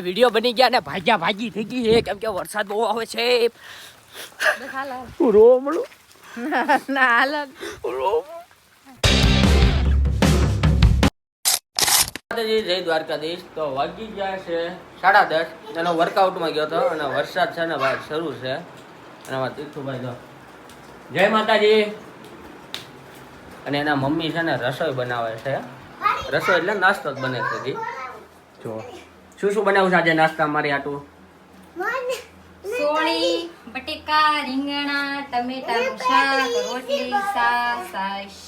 Video બની ગયા ને ભાગ્યા ભાગી થઈ ગઈ છે. કેમ કે વરસાદ બહુ આવે છે. મળું ના જય દ્વારકાધીશ. તો વાગી ગયા છે સાડા દસ. એનો વર્કઆઉટમાં ગયો હતો અને વરસાદ છે ને ભાઈ શરૂ છે. અને એમાં તીર્થુભાઈ તો. જય માતાજી. અને એના મમ્મી છે ને રસોઈ બનાવે છે. રસોઈ એટલે નાસ્તો જ બને છે જી. જો. શું શું બનાવું છે આજે નાસ્તા મારી આટું? સોળી બટેકા રીંગણા ટમેટાનું શાક રોટલી શાક છાશ.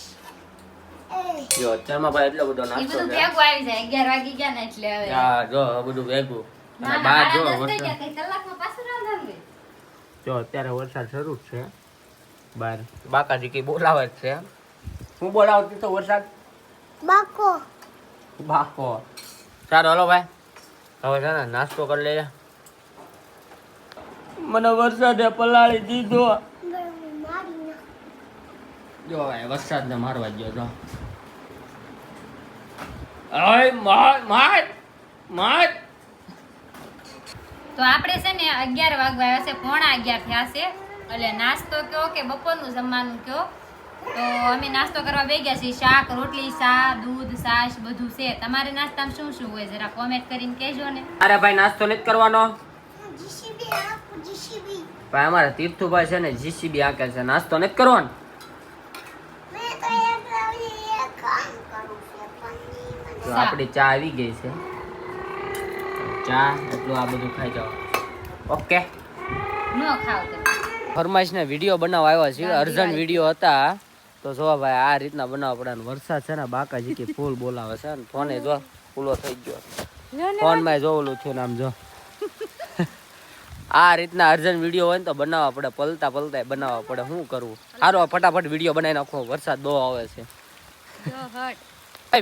જો અત્યારમાં ભાઈ એટલો બધો નાસ્તો બધું ભેગું આવી જાય અગિયાર વાગી ગયા ને એટલે હવે. હા જો બધું ભેગું. અને બહાર જો વરસાદ. કલાકમાં પાછું રાંધવાનું હોય. જો અત્યારે વરસાદ શરૂ જ છે. બહાર. બાકાજી કઈ બોલાવે જ છે. હું બોલાવતી તો વરસાદ? બાકો. બાકો. ચાલો હલો ભાઈ. હવે છે ને નાસ્તો કરી લઈએ. મને વરસાદે પલાળી દીધો. જો ભાઈ વરસાદને મારવા ગયો તો. અય માર માર માર. તો આપણે છે ને અગિયાર વાગવા આવ્યા છે પોણા અગિયાર થયા છે. એટલે નાસ્તો કયો કે બપોરનું જમવાનું કયો? તો અમે નાસ્તો કરવા બે ગયા છીએ. શાક રોટલી શા દૂધ છાશ બધું છે. તમારે નાસ્તામાં શું શું હોય? જરા કોમેન્ટ કરીને કહેજો ને. અરે ભાઈ નાસ્તો નથી કરવાનો. ભાઈ અમારા તીર્થુભાઈ છે ને જીસીબી આંકે છે. નાસ્તો નથી કરવાનો. મેં તો એક લાવી એક કામ કરું છે પણ તો આપણી ચા આવી ગઈ છે. ચા એટલું આ બધું ખાઈ જાઓ. ઓકે ન ખાવ ફરમાઈશના વીડિયો બનાવવા આવ્યા છે અર્જન્ટ વીડિયો હતા. તો જો ભાઈ આ રીતના બનાવવા પડે વરસાદ છે ને બાકાજી કે ફૂલ બોલાવે છે ને ફોને જો ફૂલો થઈ ગયો. ફોનમાં જો ઓલું થયું આમ જો. આ રીતના અર્જન્ટ વીડિયો હોય ને તો બનાવવા પડે પલતા પલતા બનાવવા પડે શું કરવું સારો ફટાફટ વીડિયો બનાવી નાખો વરસાદ બહુ આવે છે.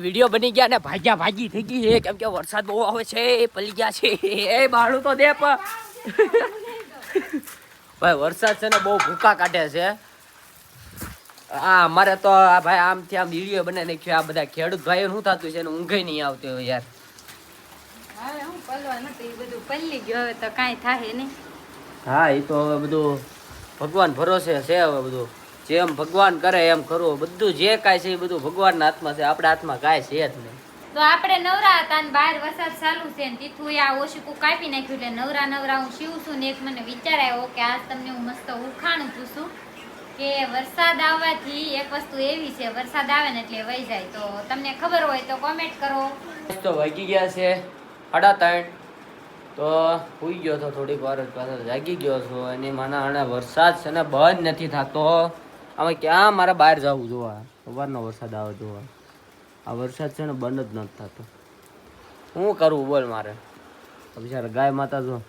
વીડિયો બની ગયા ને ભાગ્યા ભાગી થઈ ગઈ છે કેમ કે વરસાદ બહુ આવે છે એ પલી ગયા છે એ બાળું તો દે પણ. ભાઈ વરસાદ છે ને બહુ ભૂકા કાઢે છે. આ અમારે તો આ ભાઈ આમથી આમ વીડિયો બનાવી નાખ્યો. આ બધા ખેડૂત ભાઈઓ શું થતું છે ઊંઘે નહીં આવતી હોય યાર. હું પલવા નતું બધું પલ્લી ગયું. હવે તો કાંઈ થાય નહીં. હા એ તો હવે બધું ભગવાન ભરોસે છે હવે બધું. જેમ ભગવાન કરે એમ કરવું. બધું જે કાંઈ છે એ બધું ભગવાનના હાથમાં છે. આપણા હાથમાં કાંઈ છે જ નહીં. તો આપણે નવરા હતા ને બહાર વરસાદ ચાલુ છે ને તીથું આ ઓશીકું કાપી નાખ્યું. એટલે નવરા નવરા હું શીવું છું ને એક મને વિચાર આવ્યો કે આજ તમને હું મસ્ત ઉખાણું પૂછું. કે વરસાદ આવવાથી એક વસ્તુ એવી છે, વરસાદ આવે ને એટલે વહી જાય. તો તમને ખબર હોય તો કોમેન્ટ કરો. તો વાગી ગયા છે સાડા ત્રણ. તો સુઈ ગયો તો થોડીક વાર પાછળ જાગી ગયો છું અને માના અને વરસાદ છે ને બંધ નથી થતો. આમાં ક્યાં મારે બહાર જવું જોવા? સવારનો વરસાદ આવે જોવા. આ વરસાદ છે ને બંધ જ નથી થતો. શું કરવું બોલ મારે? બિચારા ગાય માતા જો,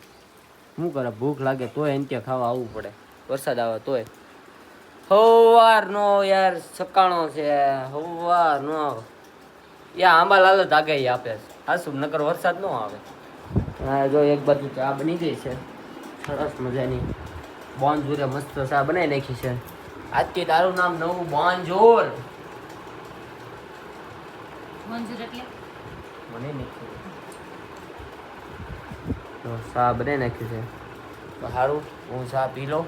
શું કરે? ભૂખ લાગે તોય અંત્ય ખાવા આવવું પડે. વરસાદ આવે તોય. સવારનો યાર સકાણો છે. હવારનો યા આંબાલાલ જ આગાહી આપે છે. શું? નકર વરસાદ ન આવે. હા જો એક બાજુ ચા બની ગઈ છે. સરસ મજાની. બોનજોરે મસ્ત ચા બનાવી નાખી છે. આજથી તારું નામ નવું બોનજોર મંજૂર એટલે? મને નાખ્યું ચા બનાવી નાખી છે. સારું હું ચા પી લઉં.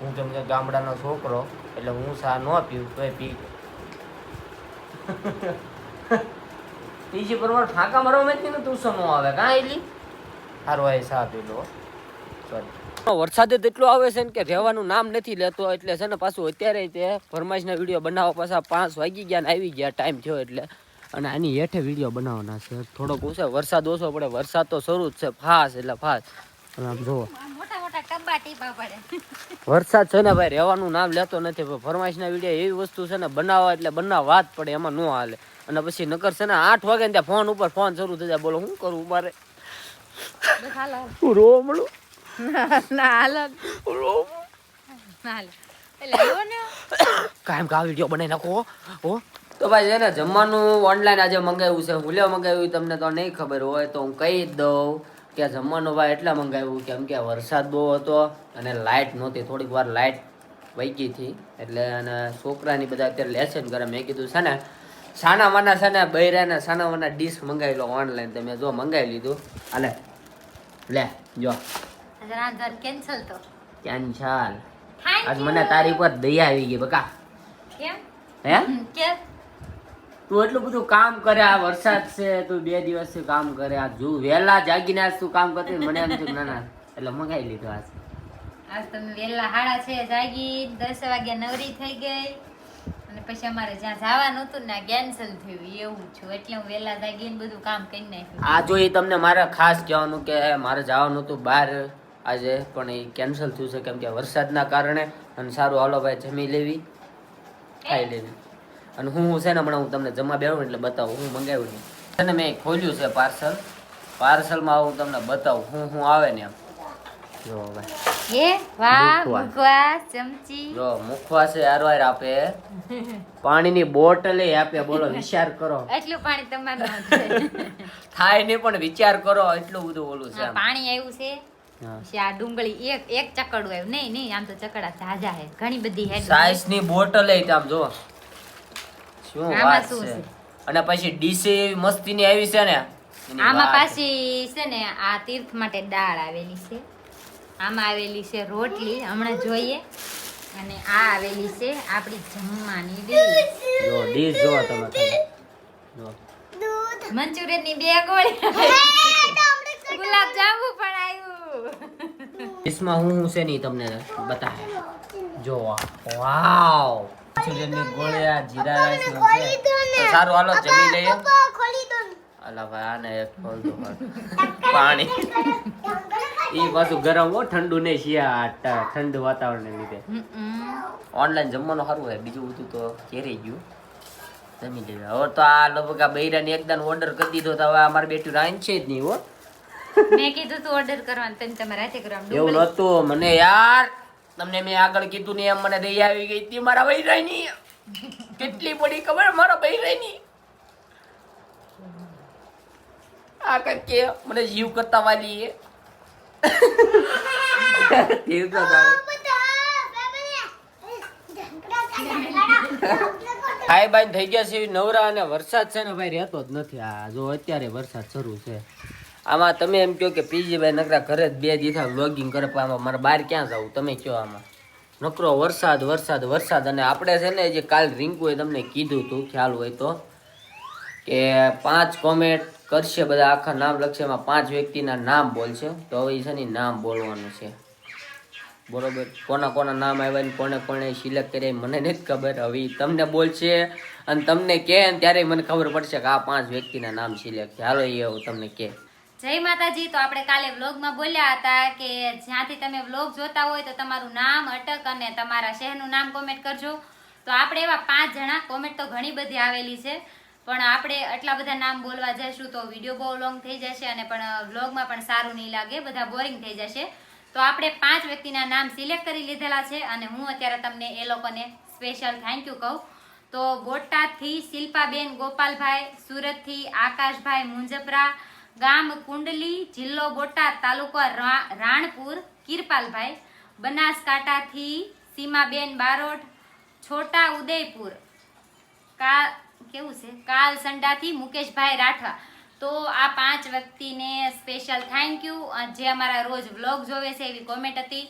હું જેમ કે ગામડાનો છોકરો, એટલે હું સા ન પીવું, તોય પી બીજી પ્રમાણે ફાંકા મારવા મેં ને તું શું આવે, કાં એટલી સારું આ સા પી લો સોરી વરસાદ જ એટલો આવે છે ને કે રહેવાનું નામ નથી લેતો, એટલે છે ને પાછું અત્યારે તે ફરમાઈશના વીડિયો બનાવવા પાછા પાંચ વાગી ગયા ને આવી ગયા, ટાઈમ થયો એટલે. અને આની હેઠે વીડિયો બનાવવાના છે. થોડોક ઓછો, વરસાદ ઓછો પડે, વરસાદ તો શરૂ જ છે, ફાસ એટલે ફાસ. અને આમ જુઓ. ટીપા પડે. વરસાદ છે ને ભાઈ રહેવાનું નામ લેતો નથી. ફરમાઈશના વીડિયો એવી વસ્તુ છે ને બનાવવા એટલે બનાવવા જ પડે એમાં ન હાલે. અને પછી નકર છે ને આઠ વાગે ત્યાં ફોન ઉપર ફોન શરૂ થઈ જાય. બોલો શું કરવું મારે. હું ના હાલ. ને કાયમ કા વીડિયો બનાવી નાખો હો. તો ભાઈ છે ને જમવાનું ઓનલાઈન આજે મંગાવ્યું છે. હું લેવા મંગાવ્યું તમને તો નહીં ખબર હોય તો હું કહી દઉં. કે જમવાનું ભાઈ એટલા મંગાવ્યું કેમ કે વરસાદ બહુ હતો અને લાઇટ નહોતી થોડીક વાર લાઇટ વહી હતી. એટલે અને છોકરાની બધા અત્યારે લેસન કરે મેં કીધું છે ને સાના વાના છે ને બૈરાને સાના વાના ડીશ મંગાવી લો ઓનલાઈન તમે જો મંગાવી લીધું. હાલે લે જો. કેન્સલ તો. કેન્સલ આજ મને તારી પર દયા આવી ગઈ બકા. કેમ? હે? કે? તું એટલું બધું કામ કરે આ વરસાદ છે તું બે દિવસથી કામ કરે આ જો વહેલા જાગીને આજ તું કામ કરતી મને એમ થયું ના ના એટલે મંગાવી લીધું આજ. આજ તમે વેલા હાડા છે જાગી દસ વાગ્યા નવરી થઈ ગઈ. અને પછી અમારે જ્યાં જવાનું હતું ને કેન્સલ થયું એવું છું એટલે હું વહેલા જાગીને બધું કામ કરી નાખ્યું. આ જો એ તમને મારે ખાસ કહેવાનું કે મારે જવાનું હતું બહાર આજે પણ એ કેન્સલ થયું છે કેમ કે વરસાદના કારણે અને સારું હાલો ભાઈ જમી લેવી ખાઈ લેવી. અને હું છે ને હમણાં હું તમને જમા બેહું એટલે બતાવું હું મંગાવ્યું નહીં અને મેં ખોલ્યું છે પાર્સલ. પાર્સલમાં હું તમને બતાવું હું હું આવે ને એમ. જો ભાઈ એ વાહ મુખવાસ. મુખવાસ ચમચી. જો મુખવાસ હારવાર આપે. પાણીની બોટલે આપે. બોલો વિચાર કરો. એટલું પાણી તમારું. થાય નહીં પણ વિચાર કરો એટલું બધું ઓલું છે પાણી આવ્યું છે. આ ડુંગળી એક એક ચકડું આવ્યું નહીં નહીં આમ તો ચકડા તાજા હે ઘણી બધી હે સાઈઝની બોટલ આમ જો. શું આમાં વાત શું છે? અને પછી ડીસી મસ્તીની આવી છે ને? આમાં પાછી છે ને આ તીર્થ માટે દાળ આવેલી છે. આમાં આવેલી છે રોટલી હમણાં જોઈએ. અને આ આવેલી છે આપણી જમવાની ડીશ. જો ડીશ જો તમે. જો. મંચુરિયનની બે ગોળી ગુલાબ જાંબુ પણ આવ્યું. ડીશમાં હું હું છે નહીં તમને બતાવે. જો વાવ. મંચુરિયનની ગોળિયા જીરા રાઈસ નો છે. ને. સારું હાલો જમી લઈએ. ને. અલા ભાઈ આને એક ખોલ દો પાણી. ઈ પાછું ગરમ હો ઠંડુ નહીં શિયા ઠંડુ વાતાવરણને લીધે. ઓનલાઈન જમવાનું સારું હોય. બીજું બધું તો કેરી ગયું. જમી લેવા હવે તો આ લગભગ આ બૈરાને એકદમ ઓર્ડર કરી દીધો તો હવે અમારે બેઠું રાઈન છે જ નહીં હો. મેં કીધું તું ઓર્ડર કરવાનું તમે તમારે રાતે કરવાનું. એવું નતું મને યાર તમને મેં આગળ કીધું ને એમ મને દઈ આવી ગઈ હતી મારા બૈરાની કેટલી પડી ખબર મારા બૈરાની આ કઈ કે મને જીવ કરતા વાલી જીવ તો તારે. બાઈ થઈ ગયા છે નવરા અને વરસાદ છે ને ભાઈ રહેતો જ નથી. આ જો અત્યારે વરસાદ શરૂ છે. આમાં તમે એમ કહો કે પીજીભાઈ નકરા ઘરે જ બે દીધા વ્લોગિંગ કરે, પણ આમાં મારે બહાર ક્યાં જવું? તમે કહો આમાં. નકરો વરસાદ વરસાદ વરસાદ. અને આપણે છે ને જે કાલ રિંકુએ તમને કીધું હતું, ખ્યાલ હોય તો, કે પાંચ કોમેન્ટ કરશે બધા, આખા નામ લખશે, એમાં પાંચ વ્યક્તિના નામ બોલશે. તો હવે છે ને નામ બોલવાનું છે. બરોબર? કોના કોના નામ આવ્યા ને કોને કોને સિલેક્ટ કર્યા મને નથી ખબર. હવે તમને બોલશે અને તમને કહે ત્યારે મને ખબર પડશે કે આ પાંચ વ્યક્તિના નામ સિલેક્ટ છે. હાલો એ તમને કહે. જય માતાજી. તો આપણે કાલે વ્લોગમાં બોલ્યા હતા કે જ્યાંથી તમે વ્લોગ જોતા હોય તો તમારું નામ, અટક અને તમારા શહેરનું નામ કોમેન્ટ કરજો. તો આપણે એવા પાંચ જણા કોમેન્ટ તો ઘણી બધી આવેલી છે. પણ આપણે આટલા બધા નામ બોલવા જઈશું તો વીડિયો બહુ લોંગ થઈ જશે અને પણ વ્લોગમાં પણ સારું નહીં લાગે, બધા બોરિંગ થઈ જશે. તો આપણે પાંચ વ્યક્તિના નામ સિલેક્ટ કરી લીધેલા છે અને હું અત્યારે તમને એ લોકોને સ્પેશિયલ થેન્ક યુ કહું. તો બોટાદથી શિલ્પાબેન ગોપાલભાઈ, સુરતથી આકાશભાઈ મુંજપરા ગામ કુંડલી જિલ્લો બોટાદ તાલુકો રાણપુર, કિરપાલભાઈ, બનાસકાંઠાથી સીમાબેન બારોટ છોટા ઉદયપુર કા, કેવું છે? કાલ સંડાથી મુકેશભાઈ રાઠવા. તો આ પાંચ વ્યક્તિને સ્પેશિયલ થેન્ક યુ જે અમારા રોજ વ્લોગ જોવે છે એવી કોમેન્ટ હતી.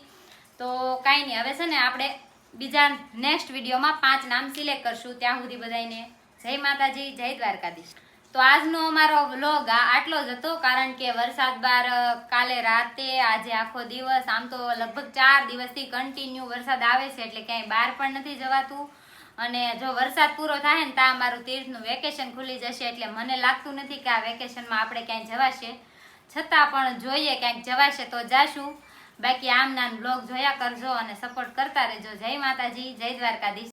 તો કાંઈ નહીં, હવે છે ને આપણે બીજા નેક્સ્ટ વિડીયોમાં પાંચ નામ સિલેક્ટ કરશું. ત્યાં સુધી બધાને જય માતાજી, જય દ્વારકાધીશ. તો આજનો અમારો વ્લોગ આટલો જ હતો, કારણ કે વરસાદ બાર કાલે રાતે, આજે આખો દિવસ, આમ તો લગભગ ચાર દિવસથી કન્ટિન્યુ વરસાદ આવે છે, એટલે ક્યાંય બહાર પણ નથી જવાતું. અને જો વરસાદ પૂરો થાય ને ત્યાં અમારું તીર્થનું વેકેશન ખુલી જશે, એટલે મને લાગતું નથી કે આ વેકેશનમાં આપણે ક્યાંય જવાશે. છતાં પણ જોઈએ ક્યાંક જવાશે તો જાશું. બાકી આમ નાન બ્લોગ જોયા કરજો અને સપોર્ટ કરતા રહેજો. જય માતાજી, જય દ્વારકાધીશ.